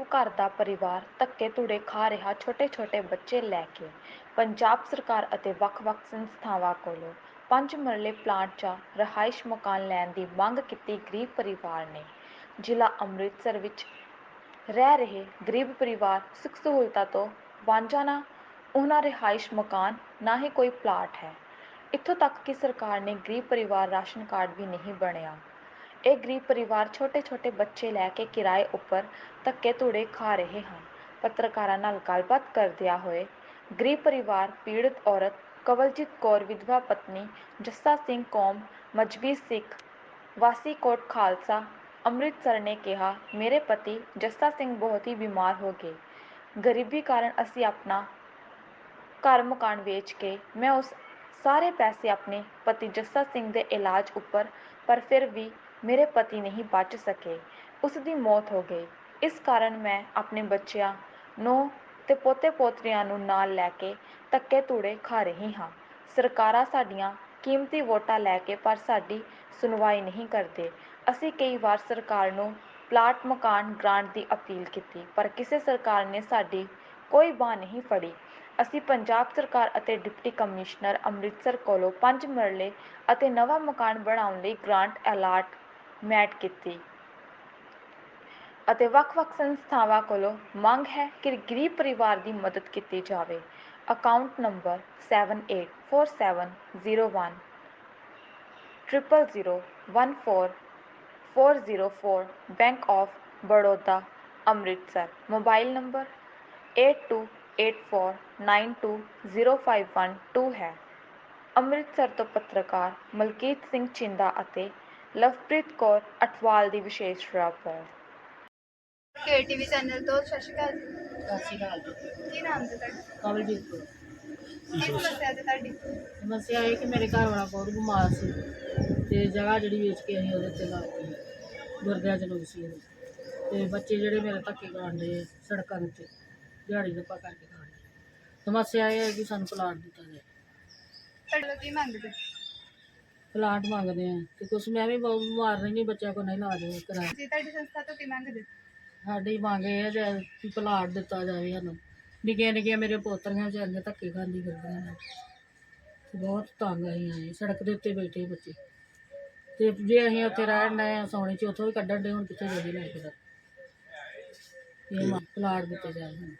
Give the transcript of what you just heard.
ਘਰ ਦਾ ਪਰਿਵਾਰ ਧੱਕੇ ਧੁੜੇ ਖਾ ਰਿਹਾ ਛੋਟੇ-ਛੋਟੇ ਬੱਚੇ ਲੈ ਕੇ, ਪੰਜਾਬ ਸਰਕਾਰ ਅਤੇ ਵੱਖ-ਵੱਖ ਸੰਸਥਾਵਾਂ ਕੋਲੋਂ ਪੰਜ ਮਰਲੇ ਪਲਾਂਟ 'ਚ ਰਹਾਇਸ਼ ਮਕਾਨ ਲੈਣ ਦੀ ਮੰਗ ਕੀਤੀ ਗਰੀਬ ਪਰਿਵਾਰ ਨੇ। ਜ਼ਿਲ੍ਹਾ ਅੰਮ੍ਰਿਤਸਰ ਵਿੱਚ ਰਹਿ ਰਹੇ ਗਰੀਬ ਪਰਿਵਾਰ ਸੁੱਖ ਸਹੂਲਤਾਂ ਤੋਂ ਵਾਂਝਾ ਨਾ, ਉਹਨਾਂ ਰਿਹਾਇਸ਼ ਮਕਾਨ ਨਾ ਹੀ ਕੋਈ ਪਲਾਟ ਹੈ। ਇੱਥੋਂ ਤੱਕ ਕਿ ਸਰਕਾਰ ਨੇ ਗਰੀਬ ਪਰਿਵਾਰ ਰਾਸ਼ਨ ਕਾਰਡ ਵੀ ਨਹੀਂ ਬਣਿਆ। ਇਹ ਗਰੀਬ ਪਰਿਵਾਰ ਛੋਟੇ-ਛੋਟੇ ਬੱਚੇ ਲੈ ਕੇ ਕਿਰਾਏ ਉੱਪਰ ਧੱਕੇ ਧੂੜੇ ਖਾ ਰਹੇ ਹਨ ਪੱਤਰਕਾਰਾਂ ਨਾਲ ਗੱਲਬਾਤ ਕਰਦਿਆਂ ਹੋਏ ਗਰੀਬ ਪਰਿਵਾਰ ਪੀੜਤ ਔਰਤ ਕਵਲਜੀਤ ਕੌਰ ਵਿਧਵਾ ਪਤਨੀ ਜੱਸਾ ਸਿੰਘ ਕੌਮ ਮਜਬੀ ਸਿੱਖ ਵਾਸੀ ਕੋਟ ਖਾਲਸਾ ਅੰਮ੍ਰਿਤਸਰ ਨੇ ਕਿਹਾ ਮੇਰੇ ਪਤੀ ਜੱਸਾ ਸਿੰਘ ਬਹੁਤ ਹੀ ਬਿਮਾਰ ਹੋ ਗਏ ਗਰੀਬੀ ਕਾਰਨ ਅਸੀਂ ਆਪਣਾ ਘਰ ਮਕਾਨ ਵੇਚ ਕੇ ਮੈਂ ਉਸ ਸਾਰੇ ਪੈਸੇ ਆਪਣੇ ਪਤੀ ਜੱਸਾ ਸਿੰਘ ਦੇ ਇਲਾਜ ਉੱਪਰ ਪਰ ਫਿਰ ਵੀ ਮੇਰੇ ਪਤੀ ਨਹੀਂ ਬਚ ਸਕੇ। ਉਸ ਦੀ ਮੌਤ ਹੋ ਗਈ। ਇਸ ਕਾਰਨ ਮੈਂ ਆਪਣੇ ਬੱਚਿਆਂ ਨੂੰ ਅਤੇ ਪੋਤੇ ਪੋਤਰੀਆਂ ਨੂੰ ਨਾਲ ਲੈ ਕੇ ਧੱਕੇ ਧੂੜੇ ਖਾ ਰਹੀ ਹਾਂ। ਸਰਕਾਰਾਂ ਸਾਡੀਆਂ ਕੀਮਤੀ ਵੋਟਾਂ ਲੈ ਕੇ ਪਰ ਸਾਡੀ ਸੁਣਵਾਈ ਨਹੀਂ ਕਰਦੇ। ਅਸੀਂ ਕਈ ਵਾਰ ਸਰਕਾਰ ਨੂੰ ਪਲਾਟ ਮਕਾਨ ਗ੍ਰਾਂਟ ਦੀ ਅਪੀਲ ਕੀਤੀ, ਪਰ ਕਿਸੇ ਸਰਕਾਰ ਨੇ ਸਾਡੀ ਕੋਈ ਬਾਂਹ ਨਹੀਂ ਫੜੀ। ਅਸੀਂ ਪੰਜਾਬ ਸਰਕਾਰ ਅਤੇ ਡਿਪਟੀ ਕਮਿਸ਼ਨਰ ਅੰਮ੍ਰਿਤਸਰ ਕੋਲੋਂ ਪੰਜ ਮਰਲੇ ਅਤੇ ਨਵਾਂ ਮਕਾਨ ਬਣਾਉਣ ਲਈ ਗ੍ਰਾਂਟ ਮੈਟ ਕੀਤੀ। ਅਤੇ ਵੱਖ-ਵੱਖ ਸੰਸਥਾਵਾਂ ਕੋਲੋਂ ਮੰਗ ਹੈ ਕਿ ਗਰੀਬ ਪਰਿਵਾਰ ਦੀ ਮਦਦ ਕੀਤੀ ਜਾਵੇ। Account number 784701 0014 bank of Baroda Amritsar mobile number 8284920512 ਹੈ ਅੰਮ੍ਰਿਤਸਰ ਤੋਂ ਪੱਤਰਕਾਰ ਮਲਕੀਤ ਸਿੰਘ ਚਿੰਦਾ ਅਤੇ ਲਵਪ੍ਰੀਤ ਕੌਰ ਅਠਵਾਲ ਦੀ ਵਿਸ਼ੇਸ਼ ਰਿਪੋਰਟ ਕੇਟੀਵੀ ਚੈਨਲ ਤੋਂ ਸਤਿ ਸ਼੍ਰੀ ਅਕਾਲ ਜੀ। ਸਤਿ ਸ਼੍ਰੀ ਅਕਾਲ ਜੀ। ਕੀ ਨਾਮ ਹੈ ਤੁਹਾਡਾ? ਕਮਲਜੀਤ ਕੌਰ। ਕੀ ਸਮੱਸਿਆ ਹੈ ਤੁਹਾਡੀ? ਸਮੱਸਿਆ ਇਹ ਕਿ ਮੇਰੇ ਘਰ ਵਾਲਾ ਬਹੁਤ ਬਿਮਾਰ ਸੀ ਤੇ ਜਗ੍ਹਾ ਜਿਹੜੀ ਵੇਚ ਕੇ ਅਸੀਂ ਉਹਦੇ ਤੇ ਲਾ ਦਿੱਤੀ ਗੁਰਦਿਆਂ ਚ ਲੋਕ ਸੀ। ਉਹਦੇ। ਤੇ ਬੱਚੇ ਜਿਹੜੇ ਮੇਰੇ ਧੱਕੇ ਖਾਂਦੇ ਸੜਕਾਂ ਦੇ ਉੱਤੇ ਦਿਹਾੜੀ ਦੇ ਪਾ ਕਰਕੇ ਖਾਂਦੇ ਸਮੱਸਿਆ ਇਹ ਹੈ ਕਿ ਸਾਨੂੰ ਪਲਾਟ ਦਿੱਤਾ ਜਾਏ। ਤੁਹਾਡੇ ਲੋਕ ਕੀ ਮੰਗਦੇ? ਪਲਾਟ ਮੰਗਦੇ ਆ ਤੇ ਕੁਛ ਮੈਂ ਵੀ ਬਹੁਤ ਬਿਮਾਰ ਰਹਿੰਦੀ ਬੱਚਿਆਂ ਕੋ ਨਹੀਂ ਲਾ ਦੇ ਕਰਾਇਆ ਜੀ ਤੁਹਾਡੀ ਸੰਸਥਾ ਤੋਂ ਕੀ ਮੰਗਦੇ ਸਾਡੀ ਮੰਗ ਇਹ ਹੈ ਜੇ ਕਿ ਪਲਾਟ ਦਿੱਤਾ ਜਾਵੇ ਸਾਨੂੰ। ਨਿੱਕੀਆਂ ਨਿੱਕੀਆਂ ਮੇਰੇ ਪੋਤਰੀਆਂ ਵਿਚਾਰੀਆਂ ਧੱਕੇ ਖਾਂਦੀ ਫਿਰਦੀਆਂ ਨੇ। ਬਹੁਤ ਤੰਗ ਅਸੀਂ ਆਏ ਸੜਕ ਦੇ ਉੱਤੇ ਬੈਠੇ ਬੱਚੇ। ਤੇ ਜੇ ਅਸੀਂ ਉੱਥੇ ਰਹਿਣ ਡਏ ਆ ਸੋਨੇ ਚ ਉੱਥੋਂ ਵੀ ਕੱਢਣ ਦੇ ਹੁਣ ਕਿੱਥੇ ਜੋਗੇ ਲੈ ਕੇ ਦਾ ਇਹ ਪਲਾਟ ਦਿੱਤੇ ਸਾਨੂੰ।